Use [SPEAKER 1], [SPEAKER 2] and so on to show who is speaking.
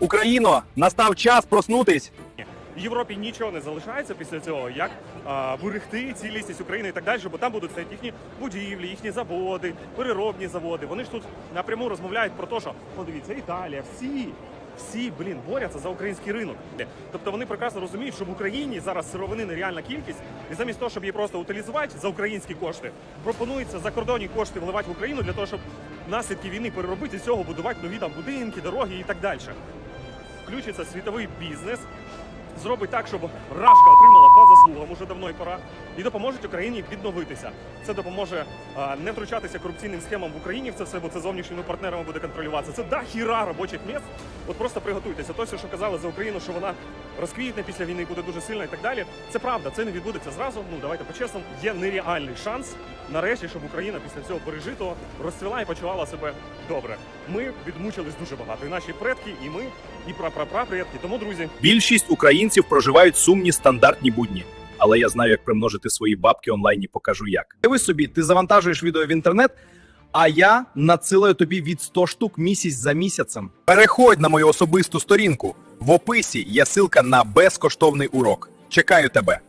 [SPEAKER 1] Україно, настав час проснутись.
[SPEAKER 2] Європі нічого не залишається після цього, як а, берегти цілісність України і так далі, бо там будуть стояти їхні будівлі, їхні заводи, переробні заводи. Вони ж тут напряму розмовляють про те, що подивіться, Італія, всі. Всі, блін, борються за український ринок. Тобто вони прекрасно розуміють, що в Україні зараз сировини нереальна кількість, і замість того, щоб її просто утилізувати за українські кошти, пропонується закордонні кошти вливати в Україну для того, щоб наслідки війни переробити цього, будувати нові там будинки, дороги і так далі. Включиться світовий бізнес, зробить так, щоб Рашка отримала по заслугам уже давно і пора, і допоможе Україні відновитися. Це допоможе а, не втручатися корупційним схемам в Україні це все, бо це зовнішніми партнерами буде контролюватися. Це да хіра робочих місць. От просто приготуйтеся. То, що казали за Україну, що вона розквітне після війни, буде дуже сильна і так далі. Це правда, це не відбудеться зразу. Ну давайте по-чесному. Є нереальний шанс нарешті, щоб Україна після цього пережитого розцвіла і почувала себе добре. Ми відмучились дуже багато. І наші предки, і ми, і прапрапрапредки. Тому, друзі,
[SPEAKER 1] Більшість українців проживають сумні стандартні будні. Але я знаю, як примножити свої бабки онлайн і покажу як. Диви собі, ти завантажуєш відео в інтернет, а я надсилаю тобі від 100 штук місяць за місяцем. Переходь на мою особисту сторінку. В описі є ссылка на безкоштовний урок. Чекаю тебе.